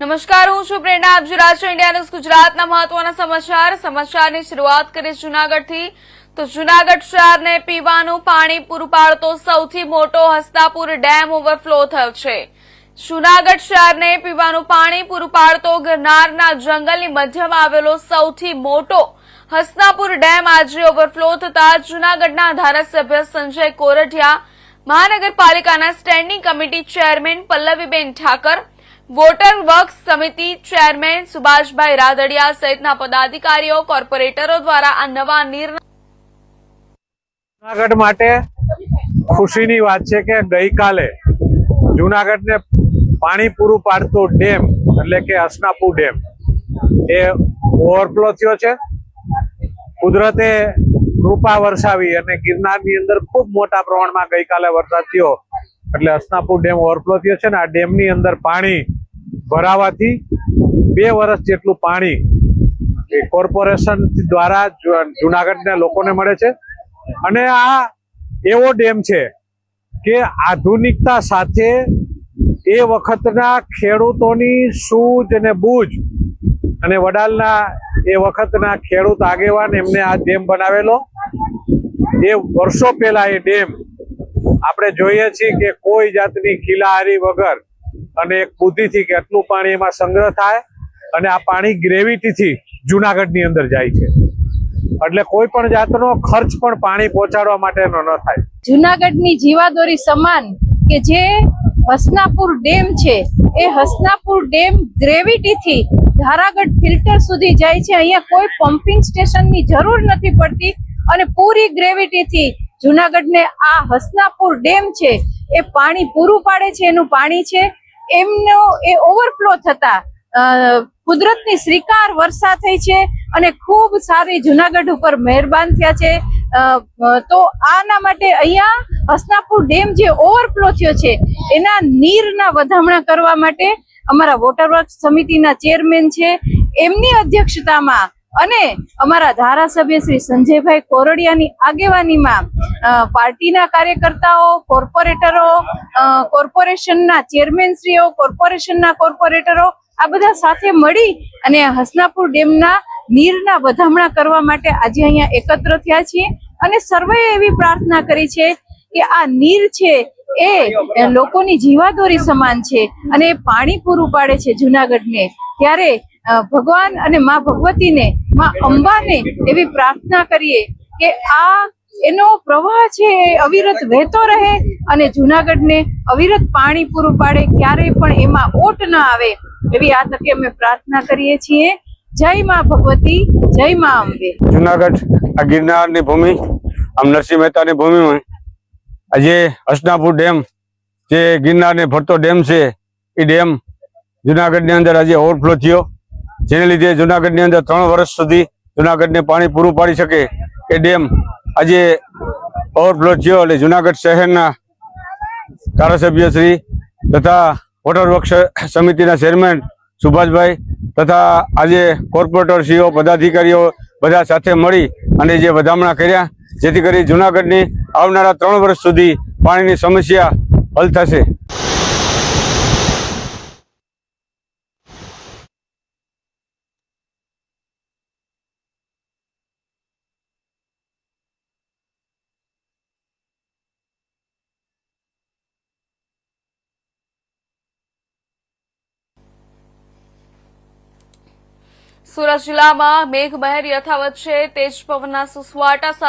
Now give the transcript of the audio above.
નમસ્કાર, હું છું પ્રેરણા. આપ જોઈ રહ્યા ઇન્ડિયા ન્યૂઝ ગુજરાતના મહત્વના સમાચાર. સમાચારની શરૂઆત કરીએ જુનાગઢથી. તો જુનાગઢ શહેરને પીવાનું પાણી પૂરું પાડતો સૌથી મોટો હસ્તાપુર ડેમ ઓવરફ્લો થયો છે. જુનાગઢ શહેરને પીવાનું પાણી પૂરું પાડતો ગિરનારના જંગલની મધ્યમાં આવેલો સૌથી મોટો હસનાપુર ડેમ આજે ઓવરફ્લો થતા જુનાગઢના ધારાસભ્ય સંજય કોરઠિયા, મહાનગરપાલિકાના standing committee chairman Pallaviben Thakar water works સમિતિ ચેરમેન સુભાષભાઈ રાદડિયા સહિતના પદાધિકારીઓ, કોર્પોરેટરો દ્વારા આ નવા નિર્ણય જુનાગઢ માટે ખુશીની વાત છે કે ગઈકાલે જુનાગઢને પાણી પૂરું પાડતો ડેમ, એટલે કે હસનાપુર ડેમ, એ ઓવરફ્લો થયો છે. કુદરતે કૃપા વરસાવી અને ગિરનારની અંદર ખૂબ મોટા પ્રમાણમાં ગઈકાલે વરસાદ થયો. એટલે હસનાપુર ડેમ ઓવરફ્લો થયો છે ને, આ ડેમની અંદર પાણી ભરાવાથી બે વર્ષ જેટલું પાણી એ કોર્પોરેશન દ્વારા જુનાગઢના લોકોને મળે છે. અને આ એવો ડેમ છે કે આધુનિકતા સાથે એ વખતના ખેડૂતોની સૂઝ અને બૂજ અને વડાલના એ વખતના ખેડૂત આગેવાન એમને આ ડેમ બનાવેલો. એ વર્ષો પહેલા એ ડેમ આપણે જોઈએ છીએ કે કોઈ જાતની ખીલાહારી વગર અને એક બુદ્ધિથી કેટલું પાણી એમાં સંગ્રહ થાય અને આ પાણી ગ્રેવિટીથી જુનાગઢની અંદર જાય છે. એટલે કોઈ પણ જાતનો ખર્ચ પણ પાણી પહોંચાડવા માટેનો ન થાય. જુનાગઢની જીવાદોરી સમાન કે જે હસનાપુર ડેમ છે, એ હસનાપુર ડેમ ગ્રેવિટીથી ધારાગઢ ફિલ્ટર સુધી જાય છે. અહીંયા કોઈ પમ્પિંગ સ્ટેશનની જરૂર નથી પડતી અને પૂરી ગ્રેવિટીથી જુનાગઢને આ હસનાપુર ડેમ છે, એ પાણી પૂરું પાડે છે, એનું પાણી છે. એમનો એ ઓવરફ્લો થતા કુદરતની શ્રીકાર વર્ષા થઈ છે અને ખૂબ સારી જુનાગઢ ઉપર મહેરબાન થયા છે. તો આના માટે અહીંયા હસનાપુર ડેમ જે ઓવરફ્લો થયો છે, એના નીરના વધામણા કરવા માટે અમારા વોટર વર્ક સમિતિના ચેરમેન છે. એમની અધ્યક્ષતામાં અને અમારા ધારાસભ્ય શ્રી સંજયભાઈ કોરડિયાની આગેવાનીમાં પાર્ટીના કાર્યકર્તાઓ, કોર્પોરેટરો કોર્પોરેશનના ચેરમેનશ્રીઓ, કોર્પોરેશનના કોર્પોરેટરો આ બધા સાથે મળી અને હસનાપુર ડેમના નીરના વધામણા કરવા માટે આજે અહીંયા એકત્ર થયા છીએ અને સર્વે એવી પ્રાર્થના કરી છે કે આ નીર છે એ લોકોની જીવાદોરી સમાન છે અને એ પાણી પૂરું પાડે છે જુનાગઢને. ત્યારે ભગવાન અને મા ભગવતીને માં અંબાને એવી પ્રાર્થના કરીએ કે આ એનો પ્રવાહ છે અવિરત વહેતો રહે અને જુનાગઢને અવિરત પાણી પૂરું પાડે, ક્યારેય પણ એમાં ઓટ ન આવે એવી આ તકે અમે પ્રાર્થના કરીએ છીએ. જય માં ભગવતી, જય માં અંબે. જુનાગઢ, આ ગિરનારની ભૂમિ, આમ નરસિંહ મહેતાની ભૂમિમાં. આજે હસનાપુર ડેમ, જે ગિરનારને ભરતો ડેમ છે, એ ડેમ જુનાગઢની અંદર આજે ઓવરફ્લો થયો. જેને લીધે જુનાગઢની અંદર ત્રણ વર્ષ સુધી જુનાગઢને પાણી પૂરું પાડી શકે એ ડેમ આજે ઓવરફ્લો થયો એટલે જુનાગઢ શહેરના ધારાસભ્ય શ્રી તથા વોટર વર્ક્સ સમિતિના ચેરમેન સુભાષભાઈ તથા આજે કોર્પોરેટર, સીઓ, પદાધિકારીઓ બધા સાથે મળી અને જે વધામણા કર્યા, જેથી કરી જુનાગઢની આવનારા ત્રણ વર્ષ સુધી પાણીની સમસ્યા હલ થશે. સુરત જિલ્લામાં મેઘમહેર યથાવત છે. તેજ પવનના સુસવાટા સાથે